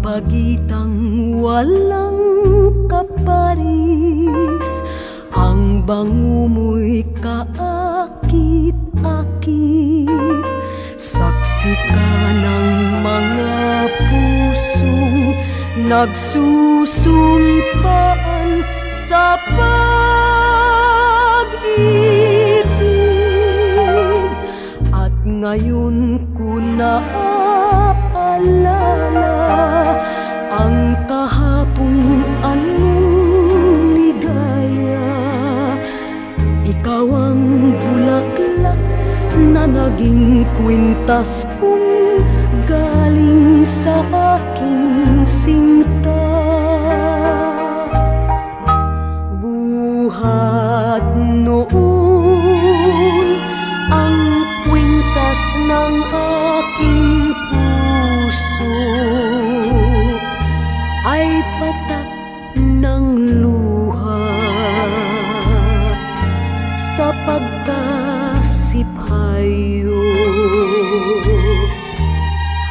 pagitang walang kaparis Ang bango mo'y kaakit-akit. Saksi ka ng mga pusong Nagsusumpaan sa pag-ibig. At ngayon ko naaalala na naging kwintas kong galing sa aking sinta. Buhat noon ang kwintas ng aking puso. Ay patak ng luha sa pagkasiphayo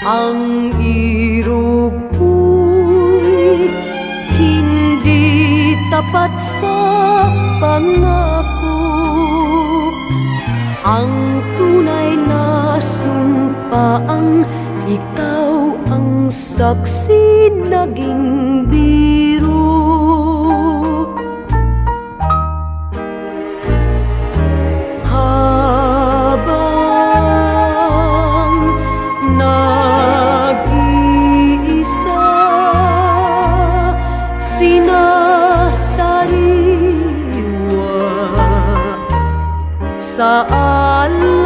ang irog ko'y hindi tapat sa pangako. Ang tunay na sumpaang ikaw ang saksi naging biro سأعلم